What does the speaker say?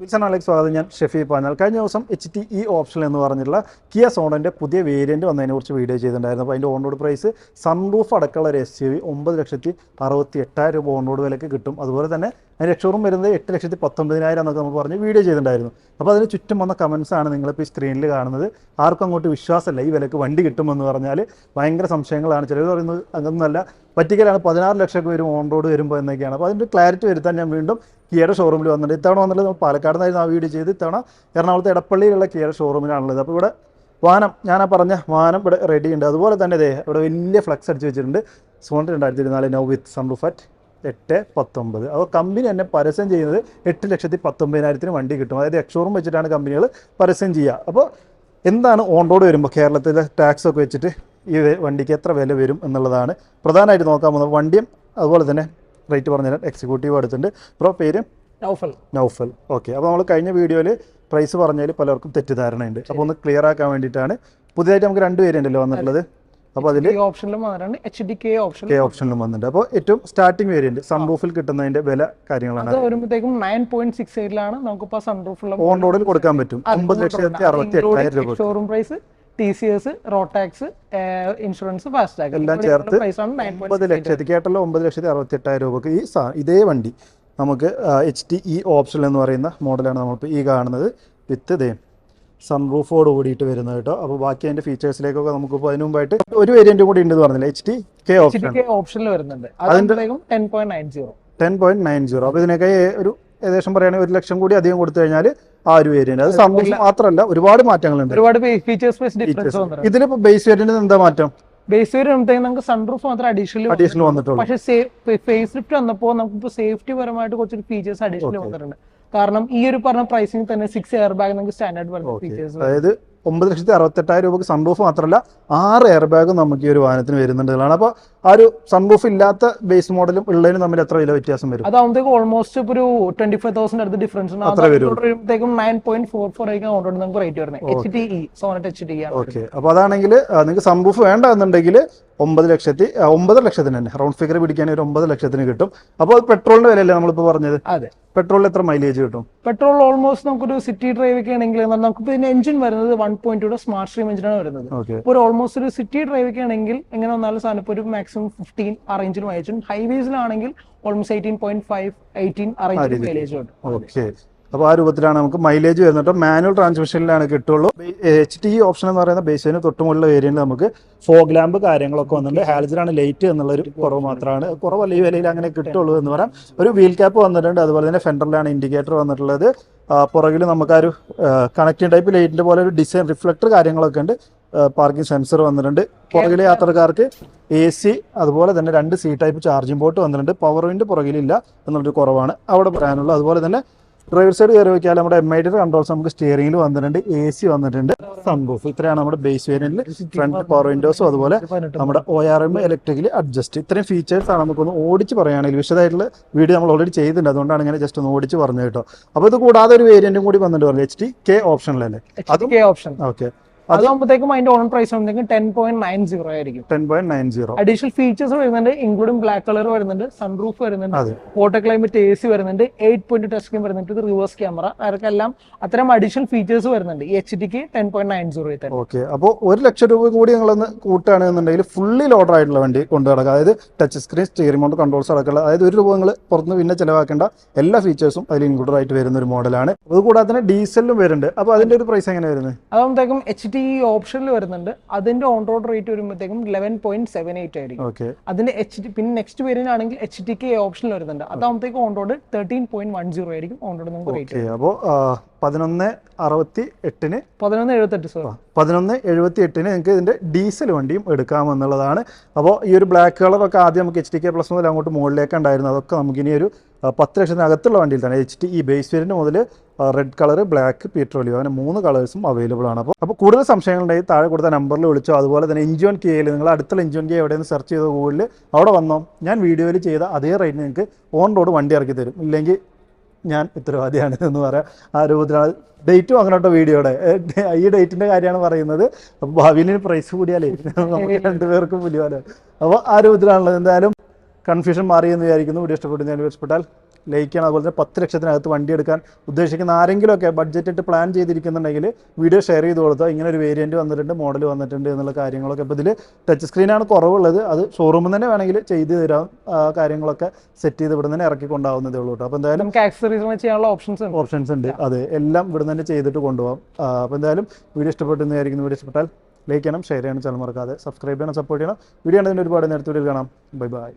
Wilson Alex സ്വാഗതം. ഞാൻ ഷെഫി പാഞ്ഞാൽ. കഴിഞ്ഞ ദിവസം എച്ച് ടി ഇ ഓപ്ഷൻ എന്ന് പറഞ്ഞിട്ടുള്ള കിയ സോണന്റെ പുതിയ വേരിയന്റ് വന്നതിനെക്കുറിച്ച് വീഡിയോ ചെയ്തിട്ടുണ്ടായിരുന്നു. അപ്പോൾ അതിന്റെ ഓൺറോഡ് പ്രൈസ് സൺറൂഫ് അടക്കമുള്ള ഒരു എസ് യു വി ഒമ്പത് ലക്ഷത്തി അറുപത്തി എട്ടായിരം രൂപ ഓൺറോഡ് വിലയ്ക്ക് കിട്ടും. അതുപോലെ തന്നെ അതിന്റെ ഷോറൂം വരുന്നത് എട്ട് ലക്ഷത്തി പത്തൊമ്പതിനായിരം എന്നൊക്കെ നമ്മൾ പറഞ്ഞ് വീഡിയോ ചെയ്തിട്ടുണ്ടായിരുന്നു. അപ്പോൾ അതിന് ചുറ്റും വന്ന കമൻസാണ് നിങ്ങളിപ്പോൾ ഈ സ്ക്രീനിൽ കാണുന്നത്. ആർക്കും അങ്ങോട്ട് വിശ്വാസമല്ല. ഈ വിലക്ക് വണ്ടി കിട്ടുമെന്ന് പറഞ്ഞാൽ ഭയങ്കര സംശയങ്ങളാണ്. ചിലർ പറയുന്നത് അങ്ങനൊന്നല്ല പറ്റിക്കലാണ് പതിനാറ് ലക്ഷമൊക്കെ വരും ഓൺ റോഡ് വരുമ്പോൾ എന്നൊക്കെയാണ്. അപ്പോൾ അതിന്റെ ക്ലാരിറ്റി വരുത്താൻ ഞാൻ വീണ്ടും കിയയുടെ ഷോറൂമിൽ വന്നിട്ടുണ്ട്. ഇത്തവണ വന്നിട്ട് നമ്മൾ പാലക്കാട് നിന്നായിരുന്നു ആ വീഡിയോ ചെയ്ത്. ഇത്തവണ എറണാകുളത്തെ എടപ്പള്ളിയിലുള്ള കിയയുടെ ഷോറൂമിലാണുള്ളത് അപ്പോൾ ഇവിടെ വാഹനം ഞാൻ ആ പറഞ്ഞ വാഹനം ഇവിടെ റെഡി ഉണ്ട്. അതുപോലെ തന്നെ ഇതേ ഇവിടെ വലിയ ഫ്ലക്സ് അടിച്ച് വെച്ചിട്ടുണ്ട്. സോണ്ട് രണ്ടായിരത്തി ഇരുപത്തിനാല് നൗ വിത്ത് സൺറൂഫ് അറ്റ് എട്ട് പത്തൊമ്പത്. അപ്പോൾ കമ്പനി തന്നെ പരസ്യം ചെയ്യുന്നത് എട്ട് ലക്ഷത്തി പത്തൊമ്പതിനായിരത്തിന് വണ്ടി കിട്ടും. അതായത് എക്സോറും വെച്ചിട്ടാണ് കമ്പനികൾ പരസ്യം ചെയ്യുക. അപ്പോൾ എന്താണ് ഓൺ റോഡ് വരുമ്പോൾ കേരളത്തിലെ ടാക്സ് ഒക്കെ വെച്ചിട്ട് ഈ വണ്ടിക്ക് എത്ര വില വരും എന്നുള്ളതാണ് പ്രധാനമായിട്ട് നോക്കാൻ പോകുന്നത്. വണ്ടിയും അതുപോലെ തന്നെ റേറ്റ് പറഞ്ഞു പറഞ്ഞുതരാൻ എക്സിക്യൂട്ടീവ് എടുത്തിട്ടുണ്ട്. അപ്പോൾ പേര്? നൗഫൽ. നൗഫൽ. ഓക്കെ. അപ്പോൾ നമ്മൾ കഴിഞ്ഞ വീഡിയോയിൽ പ്രൈസ് പറഞ്ഞതിൽ പലർക്കും തെറ്റിദ്ധാരണയുണ്ട്. അപ്പോൾ ഒന്ന് ക്ലിയർ ആക്കാൻ വേണ്ടിയിട്ടാണ്. പുതിയതായിട്ട് നമുക്ക് രണ്ട് പേരുണ്ടല്ലോ വന്നിട്ടുള്ളത്. അപ്പോൾ അതിൽ ഓപ്ഷനിലും വന്നിട്ടുണ്ട്. H D K option K ഓപ്ഷനിലും വന്നിട്ടുണ്ട്. അപ്പോൾ ഏറ്റവും സ്റ്റാർട്ടിംഗ് വേരിയന്റ് സൺറൂഫിൽ കിട്ടുന്നതിന്റെ വില കാര്യങ്ങളാണ്. അത് വരുമ്പോഴത്തേക്കും നയൻ പോയിന്റ് സിക്സ് എയ്റ്റിലാണ് നമുക്കിപ്പോൾ സൺറൂഫുള്ള ഓൺ റോഡിൽ കൊടുക്കാൻ പറ്റും. ഒമ്പത് ലക്ഷത്തി അറുപത്തി എട്ടായിരം രൂപ showroom price T C S road tax insurance fast എല്ലാം ചേർത്ത് ഒമ്പത് ലക്ഷത്തി കേട്ടല്ലോ ഒമ്പത് ലക്ഷത്തി അറുപത്തി എട്ടായിരം രൂപക്ക് ഈ ഇതേ വണ്ടി നമുക്ക് എച്ച് ടി ഇ ഓപ്ഷൻ എന്ന് പറയുന്ന മോഡലാണ് നമ്മളിപ്പോൾ ഈ കാണുന്നത് വിത്ത് ഇതേ സൺറൂഫോട് കൂടിയിട്ട് വരുന്നത് കേട്ടോ. അപ്പോൾ ബാക്കി അതിന്റെ ഫീച്ചേഴ്സിലേക്കൊക്കെ നമുക്കിപ്പോൾ അതിനു മുമ്പായിട്ട് ഒരു വേരിയന്റ് കൂടി ഉണ്ട് പറഞ്ഞില്ല? എച്ച് ടി കെ ഓപ്ഷൻ ഓപ്ഷനിൽ വരുന്നുണ്ട്. അതിന്റെ ടെൻ പോയിന്റ് നയൻ സീറോ അപ്പോൾ ഇതിനൊക്കെ ഒരു ഏകദേശം പറയുകയാണെങ്കിൽ ഒരു ലക്ഷം കൂടി അധികം കൊടുത്തു കഴിഞ്ഞാൽ ആ ഒരു വേരിയന്റ് അത് സംഭവം മാത്രമല്ല ഒരുപാട് മാറ്റങ്ങളുണ്ട്. ഒരുപാട് ഫീച്ചേഴ്സ് ബേസ് ഇതിലിപ്പോൾ വേരിയന്റിന് എന്താ മാറ്റം? ബേസ് വരുമ്പോഴത്തേക്കും നമുക്ക് സൺറൂഫ് മാത്രം അഡീഷണൽ അഡീഷണൽ വന്നിട്ടുള്ളൂ. പക്ഷേ ഫേസ് ലിഫ്റ്റ് വന്നപ്പോൾ നമുക്ക് സേഫ്റ്റി പരമായിട്ട് കുറച്ച് ഫീച്ചേഴ്സ് അഡീഷണൽ വന്നിട്ടുണ്ട്. കാരണം ഈ ഒരു പറഞ്ഞ പ്രൈസിംഗ് തന്നെ സിക്സ് എയർ ബാഗ് നമുക്ക് സ്റ്റാൻഡേർഡ് വരുന്ന ഫീച്ചേഴ്സ് അതായത് ഒമ്പത് ലക്ഷത്തി അറുപത്തെട്ടായിരം രൂപക്ക് സൺറൂഫ് മാത്രമല്ല ആറ് എയർ ബാഗും നമുക്ക് ഈ ഒരു വാഹനത്തിന് വരുന്നുണ്ട് എന്നുള്ളതാണ്. അപ്പോൾ ആ ഒരു സൺറൂഫ് ഇല്ലാത്ത ബേസ് മോഡലും ഉള്ളതിനും തമ്മിൽ എത്ര വില വ്യത്യാസം വരും? അതാകുമ്പോഴത്തേക്ക് ഓൾമോസ്റ്റ് ഒരു ട്വന്റി ഫൈവ് തൗസൻഡ് അടുത്ത് ഡിഫറൻസ്. വരുമ്പോഴത്തേക്കും നയൻ പോയിന്റ് ഫോർ ഫോർ ആയിരിക്കും അതുകൊണ്ട് നമുക്ക് റേറ്റ് വരുന്നത്. H T E Sonet H T okay അപ്പോൾ അതാണെങ്കിൽ നിങ്ങൾക്ക് സൺറൂഫ് വേണ്ട എന്നുണ്ടെങ്കിൽ ഒമ്പത് ലക്ഷത്തി ഒമ്പത് ലക്ഷത്തിന് തന്നെ. റൗണ്ട് ഫിഗർ പിടിക്കാൻ ഒരു ഒമ്പത് ലക്ഷത്തിന് കിട്ടും. അപ്പോൾ അത് പെട്രോളിന്റെ വിലയല്ലേ നമ്മളിപ്പോൾ പറഞ്ഞത്? അതെ. പെട്രോളിൽ എത്ര മൈലേജ് കിട്ടും? പെട്രോൾ ഓൾമോസ്റ്റ് നമുക്കൊരു സിറ്റി ഡ്രൈവ് ഒക്കെ ആണെങ്കിൽ നമുക്ക് ഇതിന്റെ എഞ്ചിൻ വരുന്നത് one point two smart stream എഞ്ചിനാണ് വരുന്നത്. ഒരു ഓൾമോസ്റ്റ് ഒരു സിറ്റി ഡ്രൈവ് ഒക്കെ ആണെങ്കിൽ എങ്ങനെ വന്നാലും സാധനം ഇപ്പോൾ ഒരു മാക്സിമം ഫിഫ്റ്റീൻ ആ റേഞ്ചിൽ വായിച്ചു ഹൈവേസിലാണെങ്കിൽ almost eighteen point five eighteen ആ റേഞ്ചിൽ മൈലേജ് ഉണ്ട്. ഓക്കെ അപ്പോൾ ആ രൂപത്തിലാണ് നമുക്ക് മൈലേജ് വരുന്നത്. കേട്ടോ മാനുവൽ ട്രാൻസ്മിഷനിലാണ് കിട്ടുള്ളൂ. എച്ച് ടി ഓപ്ഷൻ എന്ന് പറയുന്ന ബേസിന് തൊട്ടുമുള്ള വേരിയന്റ് നമുക്ക് ഫോഗ് ലാമ്പ് കാര്യങ്ങളൊക്കെ വന്നിട്ടുണ്ട്. ലൈറ്റ് എന്നുള്ളൊരു കുറവ് മാത്രമാണ്. കുറവല്ല ഈ വിലയിൽ അങ്ങനെ കിട്ടുള്ളൂ എന്ന് പറയാം. ഒരു വീൽ ക്യാപ്പ് വന്നിട്ടുണ്ട്. അതുപോലെ തന്നെ ഫെൻഡറിലാണ് ഇൻഡിക്കേറ്റർ വന്നിട്ടുള്ളത്. പുറകിൽ നമുക്ക് ആ ഒരു കണക്റ്റിംഗ് ടൈപ്പ് ലൈറ്റിന്റെ പോലെ ഒരു ഡിസൈൻ റിഫ്ലക്ടർ കാര്യങ്ങളൊക്കെ ഉണ്ട്. പാർക്കിംഗ് സെൻസർ വന്നിട്ടുണ്ട്. പുറകിലെ യാത്രക്കാർക്ക് എ സി അതുപോലെ തന്നെ രണ്ട് സി ടൈപ്പ് ചാർജിംഗ് ബോട്ട് വന്നിട്ടുണ്ട്. പവർ വിൻഡ് പുറകിലില്ല എന്നുള്ളൊരു കുറവാണ്. അവിടെ പറയാനുള്ളത്. അതുപോലെ തന്നെ ഡ്രൈവർ സൈഡ് കയറി വെച്ചാൽ നമ്മുടെ എം ഐ ഡി കൺട്രോൾസ് നമുക്ക് സ്റ്റിയറിംഗിൽ വന്നിട്ടുണ്ട് എ സി വന്നിട്ടുണ്ട്. സൺറൂഫ് ഇത്രയാണ് നമ്മുടെ ബേസ് വേരിയന്റിൽ ഫ്രണ്ട് പവർ വിൻഡോസും അതുപോലെ നമ്മുടെ O R M electrically adjust ഇത്രയും ഫീച്ചേഴ്സ് ആണ് നമുക്കൊന്ന് ഓടിച്ച് പറയുകയാണെങ്കിൽ വിശദമായിട്ടുള്ള വീഡിയോ നമ്മൾ ഓൾറെഡി ചെയ്തിട്ടുണ്ട്. അതുകൊണ്ടാണ് ഇങ്ങനെ ജസ്റ്റ് ഒന്ന് ഓടിച്ച് പറഞ്ഞു കേട്ടോ. അപ്പോൾ ഇത് കൂടാതെ ഒരു വേരിയന്റും കൂടി വന്നിട്ട് പറഞ്ഞു എച്ച് ടി കെ ഓപ്ഷനിലല്ലേ അത് കെ ഓപ്ഷൻ ഓക്കെ അതാകുമ്പോഴത്തേക്കും അതിന്റെ ഓൺ പ്രൈസ് ആകുമ്പോഴത്തേക്കും ടെൻ പോയിന്റ് നയൻ സീറോ ആയിരിക്കും. Ten point nine zero additional features വരുന്നുണ്ട് ഇൻക്ലൂഡിംഗ് ബ്ലാക്ക് കളർ വരുന്നുണ്ട് സൺറൂഫ് വരുന്നുണ്ട് വാട്ടർ ക്ലൈമറ്റ് എ സി വരുന്നുണ്ട് എയ്റ്റ് പോയിന്റ് ടച്ച് സ്ക്രീൻ വരുന്നുണ്ട് ഇത് റിവേഴ്സ് ക്യാമറ അതൊക്കെല്ലാം അത്തരം അഡീഷണൽ ഫീച്ചേഴ്സ് വരുന്നുണ്ട്. ഈ എച്ച് ഡിക്ക് ten point nine zero okay അപ്പോൾ ഒരു ലക്ഷം രൂപ കൂടി ഞങ്ങൾ കൂട്ടുകയാണെന്നുണ്ടെങ്കിൽ ഫുള്ളി ലോഡർ ആയിട്ടുള്ള വണ്ടി കൊണ്ടു നടക്കുക. അതായത് touch screen steering mount controls അടക്കമുള്ള അതായത് ഒരു രൂപ നിങ്ങൾ പുറത്തുനിന്ന് പിന്നെ ചിലവാക്കേണ്ട എല്ലാ ഫീച്ചേഴ്സും അതിൽ ഇൻക്ലൂഡഡ് ആയിട്ട് വരുന്ന ഒരു മോഡലാണ് അതുകൂടാതെ തന്നെ ഡീസലും വരുന്നുണ്ട്. അപ്പോൾ അതിന്റെ ഒരു പ്രൈസ് എങ്ങനെ വരുന്നത്? അതാകുമ്പോഴത്തേക്കും എച്ച് ടി ഓപ്ഷനിൽ വരുന്നുണ്ട്. അതിന്റെ ഓൺ റോഡ് റേറ്റ് വരുമ്പോഴത്തേക്കും ലെവൻ പോയിന്റ് സെവൻ എയ്റ്റ് ആയിരിക്കും. ഓക്കെ. അതിന്റെ എച്ച് ഡി പിന്നെ നെക്സ്റ്റ് വേരിയന്റ് ആണെങ്കിൽ എച്ച് ടി കെ ഓപ്ഷനിൽ വരുന്നുണ്ട്. അതാകുമ്പോഴത്തേക്കും on road thirteen point one zero ആയിരിക്കും ഓൺ റോഡ് നമുക്ക് റേറ്റ് അപ്പോൾ പതിനൊന്ന് അറുപത്തി എട്ടിന് പതിനൊന്ന് എഴുപത്തെട്ട് സോ പതിനൊന്ന് എഴുപത്തി എട്ടിന് നിങ്ങൾക്ക് ഇതിന്റെ ഡീസൽ വണ്ടിയും എടുക്കാമെന്നുള്ളതാണ്. അപ്പോൾ ഈ ഒരു ബ്ലാക്ക് കളറൊക്കെ ആദ്യം നമുക്ക് എച്ച് ടി കെ പ്ലസ് മുതൽ അങ്ങോട്ട് മുകളിലേക്ക് ഉണ്ടായിരുന്നു അതൊക്കെ നമുക്ക് ഇനി ഒരു പത്ത് ലക്ഷത്തിനകത്തുള്ള വണ്ടിയിൽ തന്നെ എച്ച് ടി ഈ ബേസ് വേരിയന്റ് മുതൽ റെഡ് കളർ ബ്ലാക്ക് പെട്രോളിയം അങ്ങനെ മൂന്ന് കളേഴ്സും അവൈലബിൾ ആണ്. അപ്പോൾ അപ്പോൾ കൂടുതൽ സംശയങ്ങളുണ്ടെങ്കിൽ താഴെ കൊടുത്ത നമ്പറിൽ വിളിച്ചോ അതുപോലെ തന്നെ ഇഞ്ചോൺ കെയിൽ നിങ്ങൾ അടുത്തുള്ള ഇഞ്ചോൺ കെ എവിടെയെന്ന് സെർച്ച് ചെയ്ത ഗൂഗിളിൽ അവിടെ വന്നോ. ഞാൻ വീഡിയോയിൽ ചെയ്ത അതേ റേറ്റ് നിങ്ങൾക്ക് ഓൺ റോഡ് വണ്ടി ഇറക്കി തരും. ഇല്ലെങ്കിൽ ഞാൻ ഉത്തരവാദിയാണ് എന്ന് പറയാം. ആ രൂപത്തിലാണ്. ഡേറ്റും അങ്ങോട്ടോ വീഡിയോയുടെ ഈ ഡേറ്റിന്റെ കാര്യമാണ് പറയുന്നത്. അപ്പോൾ ഭാവിയിൽ പ്രൈസ് കൂടിയാലേ നമുക്ക് രണ്ടുപേർക്കും പുലിയാലോ അപ്പോൾ ആ രൂപത്തിലാണുള്ളത്. എന്തായാലും കൺഫ്യൂഷൻ മാറിയെന്ന് വിചാരിക്കുന്നു. വീഡിയോ ഇഷ്ടപ്പെട്ടു ഞാൻ ഇഷ്ടപ്പെട്ടാൽ ലൈക്ക് ചെയ്യണം. അതുപോലെ തന്നെ പത്ത് ലക്ഷത്തിനകത്ത് വണ്ടി എടുക്കാൻ ഉദ്ദേശിക്കുന്ന ആരെങ്കിലുമൊക്കെ ബഡ്ജറ്റ് ഇട്ട് പ്ലാൻ ചെയ്തിരിക്കുന്നുണ്ടെങ്കിൽ വീഡിയോ ഷെയർ ചെയ്ത് കൊടുത്താൽ ഇങ്ങനെ ഒരു വേരിയന്റ് വന്നിട്ടുണ്ട് മോഡൽ വന്നിട്ടുണ്ട് എന്നുള്ള കാര്യങ്ങളൊക്കെ. ഇപ്പോൾ ഇതിൽ ടച്ച് സ്ക്രീനാണ് കുറവുള്ളത്. അത് ഷോറൂമിൽ തന്നെ വേണമെങ്കിൽ ചെയ്ത് തരാം. കാര്യങ്ങളൊക്കെ സെറ്റ് ചെയ്ത് ഇവിടെ തന്നെ ഇറക്കി കൊണ്ടാവുന്നതേ ഉള്ളൂ കേട്ടോ. അപ്പോൾ എന്തായാലും ചെയ്യാനുള്ള ഓപ്ഷൻസ് ഓപ്ഷൻസ് ഉണ്ട്. അതെ എല്ലാം ഇവിടെ തന്നെ ചെയ്തിട്ട് കൊണ്ടുപോകാം. അപ്പോൾ എന്തായാലും വീഡിയോ ഇഷ്ടപ്പെട്ടെന്ന് വിചാരിക്കുന്നു. വീഡിയോ ഇഷ്ടപ്പെട്ടാൽ ലൈക്ക് ചെയ്യണം ഷെയർ ചെയ്യണം ചാനൽ മറക്കാതെ സബ്സ്ക്രൈബ് ചെയ്യണം സപ്പോർട്ട് ചെയ്യണം. വീഡിയോ ആണെങ്കിൽ ഒരുപാട് നേരത്തെ വീഡിയോ കാണാം. Bye bye